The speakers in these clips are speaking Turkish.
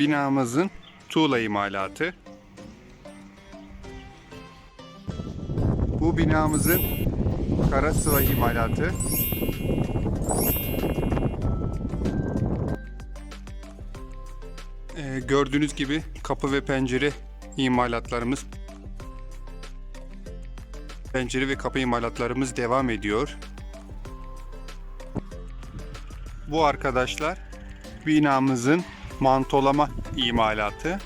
Binamızın tuğla imalatı. Bu binamızın kara sıva imalatı. Ee, gördüğünüz gibi kapı ve pencere imalatlarımız pencere ve kapı imalatlarımız devam ediyor. Bu arkadaşlar binamızın mantolama imalatı.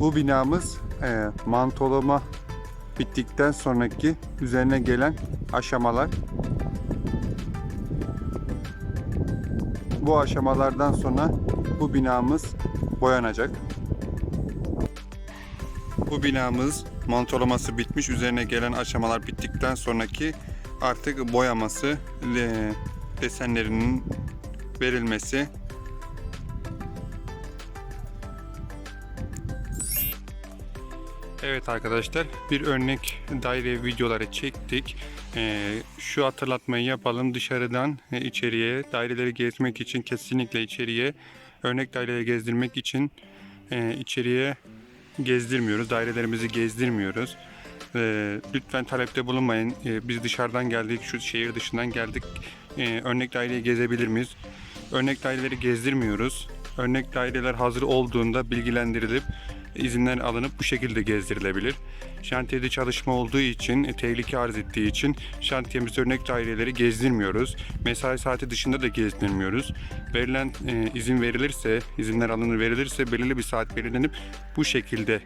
Bu binamız e, mantolama bittikten sonraki üzerine gelen aşamalar. Bu aşamalardan sonra bu binamız boyanacak. Bu binamız mantolaması bitmiş. Üzerine gelen aşamalar bittikten sonraki artık boyaması, de- desenlerinin verilmesi. Evet arkadaşlar bir örnek daire videoları çektik. Ee, şu hatırlatmayı yapalım dışarıdan e, içeriye daireleri gezmek için kesinlikle içeriye örnek daireleri gezdirmek için e, içeriye gezdirmiyoruz. Dairelerimizi gezdirmiyoruz. Ee, lütfen talepte bulunmayın. Ee, biz dışarıdan geldik, şu şehir dışından geldik. Örnek daireyi gezebilir miyiz? Örnek daireleri gezdirmiyoruz. Örnek daireler hazır olduğunda bilgilendirilip izinler alınıp bu şekilde gezdirilebilir. Şantiyede çalışma olduğu için, e, tehlike arz ettiği için şantiyemizde örnek daireleri gezdirmiyoruz. Mesai saati dışında da gezdirmiyoruz. Verilen e, izin verilirse, izinler alınır verilirse belirli bir saat belirlenip bu şekilde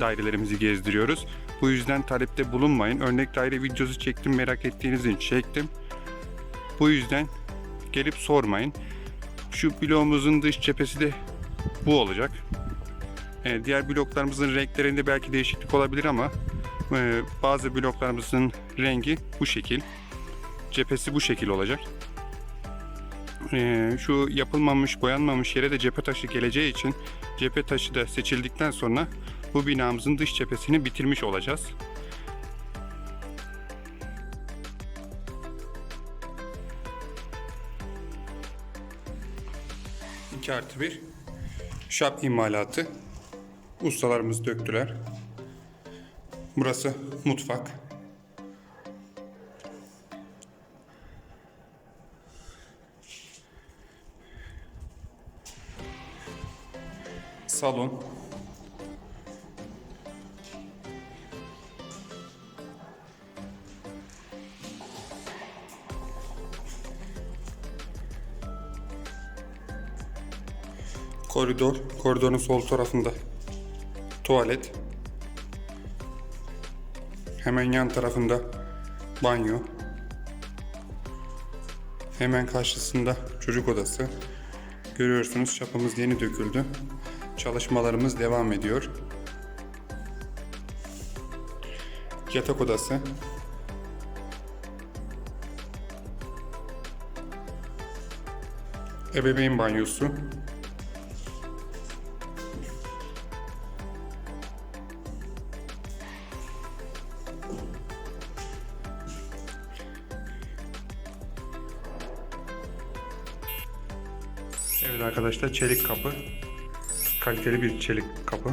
dairelerimizi gezdiriyoruz. Bu yüzden talepte bulunmayın. Örnek daire videosu çektim merak ettiğiniz için çektim. Bu yüzden gelip sormayın. Şu bloğumuzun dış cephesi de bu olacak. Ee, diğer bloklarımızın renklerinde belki değişiklik olabilir ama e, bazı bloklarımızın rengi bu şekil. Cephesi bu şekil olacak. Ee, şu yapılmamış, boyanmamış yere de cephe taşı geleceği için cephe taşı da seçildikten sonra bu binamızın dış cephesini bitirmiş olacağız. İki artı bir şap imalatı. Ustalarımız döktüler. Burası mutfak. Salon. Koridor. Koridorun sol tarafında tuvalet. Hemen yan tarafında banyo. Hemen karşısında çocuk odası. Görüyorsunuz çapımız yeni döküldü. Çalışmalarımız devam ediyor. Yatak odası. Ebeveyn banyosu. Evet arkadaşlar çelik kapı. Kaliteli bir çelik kapı.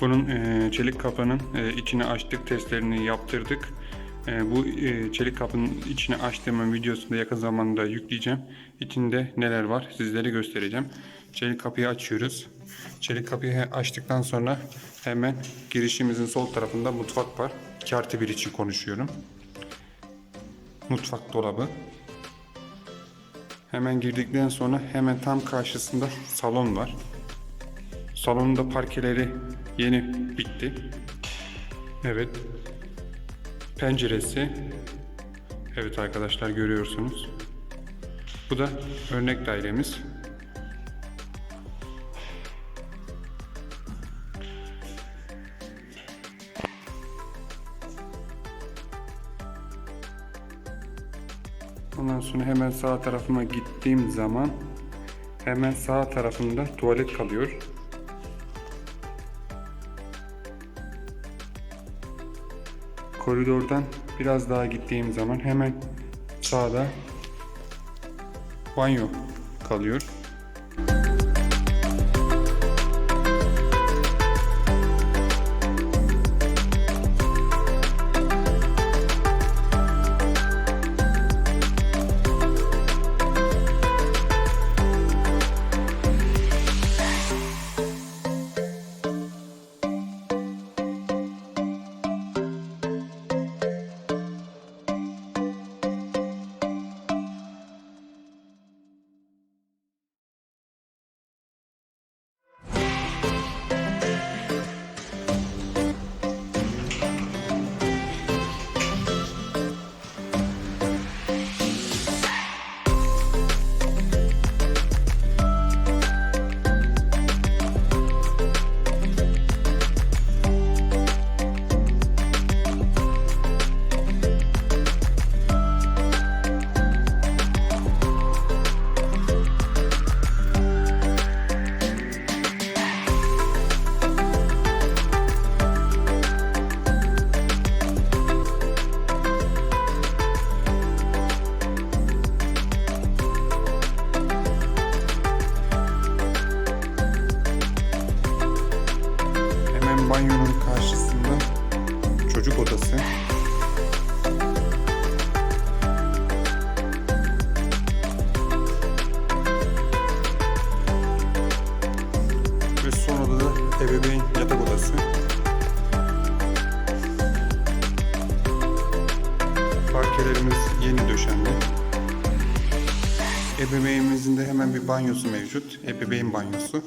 Bunun e, çelik kapının e, içini açtık, testlerini yaptırdık. E, bu e, çelik kapının içini açtığımın videosunu da yakın zamanda yükleyeceğim. İçinde neler var sizlere göstereceğim. Çelik kapıyı açıyoruz. Çelik kapıyı açtıktan sonra hemen girişimizin sol tarafında mutfak var. 2 artı 1 için konuşuyorum. Mutfak dolabı. Hemen girdikten sonra hemen tam karşısında salon var. Salonun da parkeleri yeni bitti. Evet. Penceresi. Evet arkadaşlar görüyorsunuz. Bu da örnek dairemiz. Ondan sonra hemen sağ tarafıma gittiğim zaman hemen sağ tarafında tuvalet kalıyor. Koridordan biraz daha gittiğim zaman hemen sağda banyo kalıyor. Parkelerimiz yeni döşendi. Ebeveynimizin de hemen bir banyosu mevcut. Ebeveyn banyosu.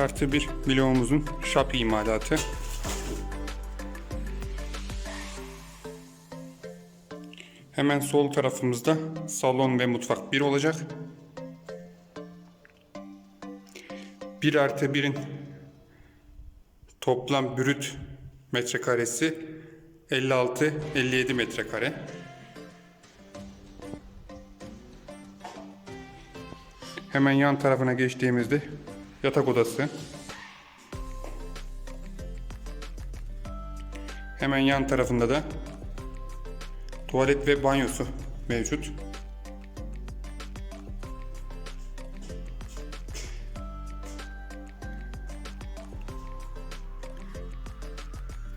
Artı bir bloğumuzun şap imalatı. Hemen sol tarafımızda salon ve mutfak bir olacak. Bir artı birin toplam brüt metrekaresi 56-57 metrekare. Hemen yan tarafına geçtiğimizde yatak odası. Hemen yan tarafında da tuvalet ve banyosu mevcut.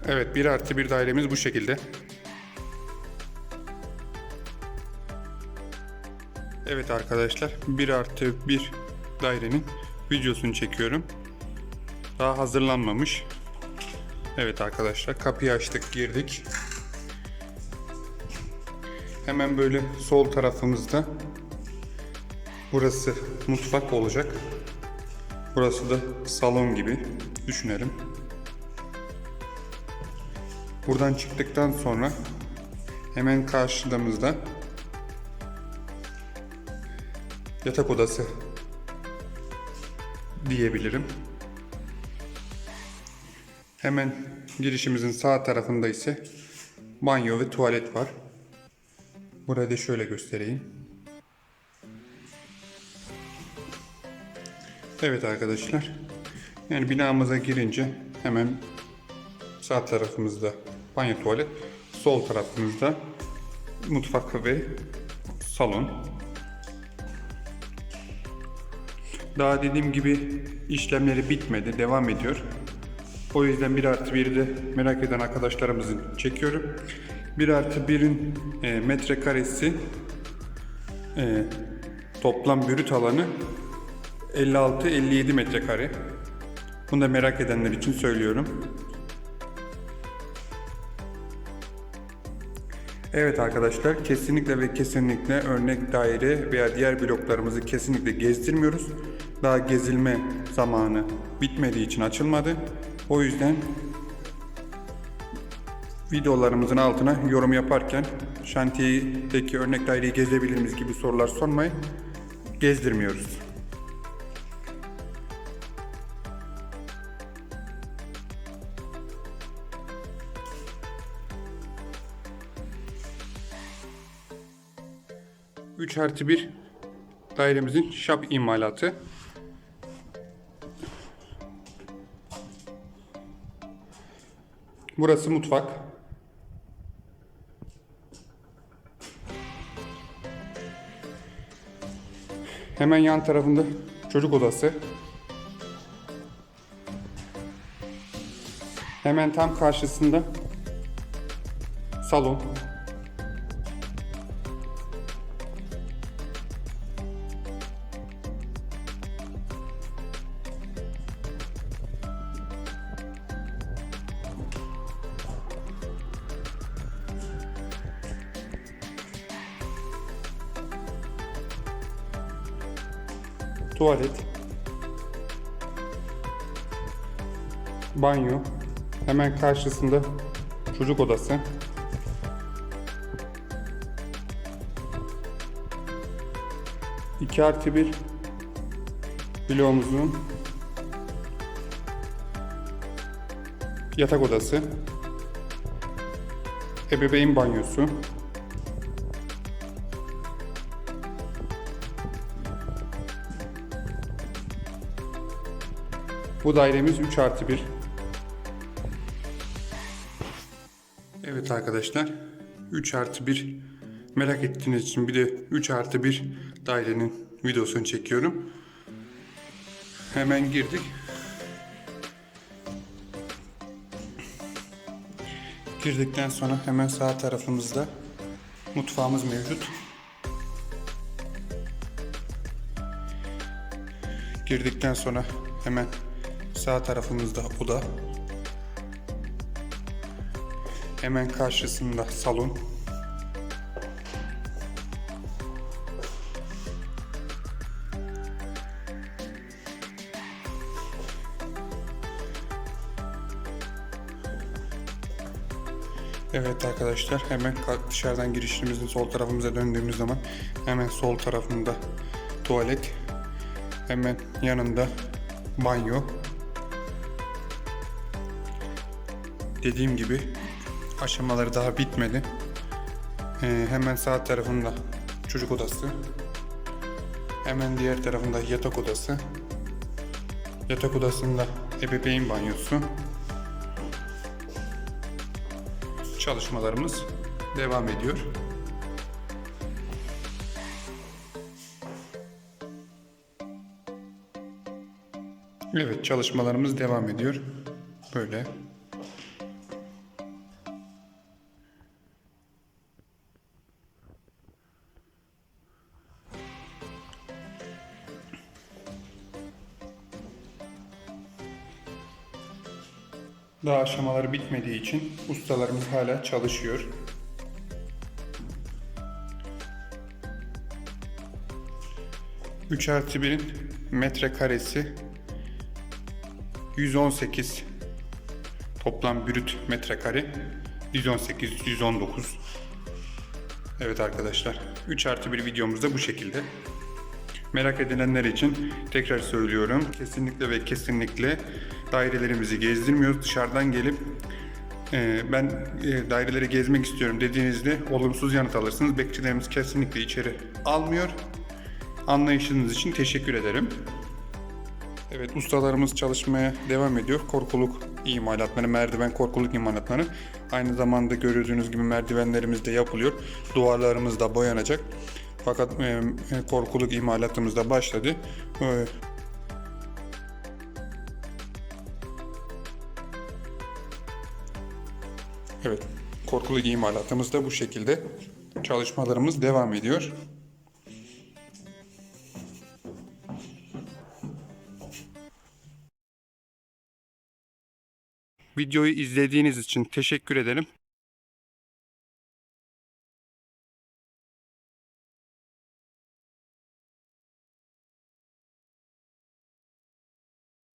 Evet, bir artı bir dairemiz bu şekilde. Evet arkadaşlar, bir artı bir dairenin videosunu çekiyorum. Daha hazırlanmamış. Evet arkadaşlar, kapıyı açtık, girdik. Hemen böyle sol tarafımızda burası mutfak olacak. Burası da salon gibi düşünelim. Buradan çıktıktan sonra hemen karşıdamızda yatak odası diyebilirim. Hemen girişimizin sağ tarafında ise banyo ve tuvalet var. Burayı da şöyle göstereyim. Evet arkadaşlar. Yani binamıza girince hemen sağ tarafımızda banyo tuvalet, sol tarafımızda mutfak ve salon. Daha dediğim gibi işlemleri bitmedi, devam ediyor. O yüzden 1 artı 1'i de merak eden arkadaşlarımızın çekiyorum. 1 artı 1'in e, metrekaresi e, toplam bürüt alanı 56-57 metrekare. Bunu da merak edenler için söylüyorum. Evet arkadaşlar kesinlikle ve kesinlikle örnek daire veya diğer bloklarımızı kesinlikle gezdirmiyoruz. Daha gezilme zamanı bitmediği için açılmadı. O yüzden videolarımızın altına yorum yaparken şantiyedeki örnek daireyi gezebilir miyiz gibi sorular sormayın. Gezdirmiyoruz. Üç artı bir dairemizin şap imalatı. Burası mutfak. Hemen yan tarafında çocuk odası. Hemen tam karşısında salon. Tuvalet, banyo, hemen karşısında çocuk odası. İki artı bir bloğumuzun yatak odası, ebeveyn banyosu, Bu dairemiz 3 artı 1. Evet arkadaşlar. 3 artı 1 merak ettiğiniz için bir de 3 artı 1 dairenin videosunu çekiyorum. Hemen girdik. Girdikten sonra hemen sağ tarafımızda mutfağımız mevcut. Girdikten sonra hemen Sağ tarafımızda oda. Hemen karşısında salon. Evet arkadaşlar hemen dışarıdan girişimizin sol tarafımıza döndüğümüz zaman hemen sol tarafında tuvalet hemen yanında banyo dediğim gibi aşamaları daha bitmedi. Ee, hemen sağ tarafında çocuk odası. Hemen diğer tarafında yatak odası. Yatak odasında ebeveyn banyosu. Çalışmalarımız devam ediyor. Evet çalışmalarımız devam ediyor. Böyle. Daha aşamaları bitmediği için ustalarımız hala çalışıyor. Üç artı birin metrekaresi 118 toplam brüt metrekare 118 119 Evet arkadaşlar 3 artı 1 videomuz da bu şekilde. Merak edilenler için tekrar söylüyorum. Kesinlikle ve kesinlikle dairelerimizi gezdirmiyoruz. Dışarıdan gelip e, ben e, daireleri gezmek istiyorum dediğinizde olumsuz yanıt alırsınız. Bekçilerimiz kesinlikle içeri almıyor. Anlayışınız için teşekkür ederim. Evet ustalarımız çalışmaya devam ediyor. Korkuluk imalatları, merdiven korkuluk imalatları. Aynı zamanda gördüğünüz gibi merdivenlerimiz de yapılıyor. Duvarlarımız da boyanacak. Fakat e, e, korkuluk imalatımız da başladı. E, Evet, korkulu imalatımız da bu şekilde. Çalışmalarımız devam ediyor. Videoyu izlediğiniz için teşekkür ederim.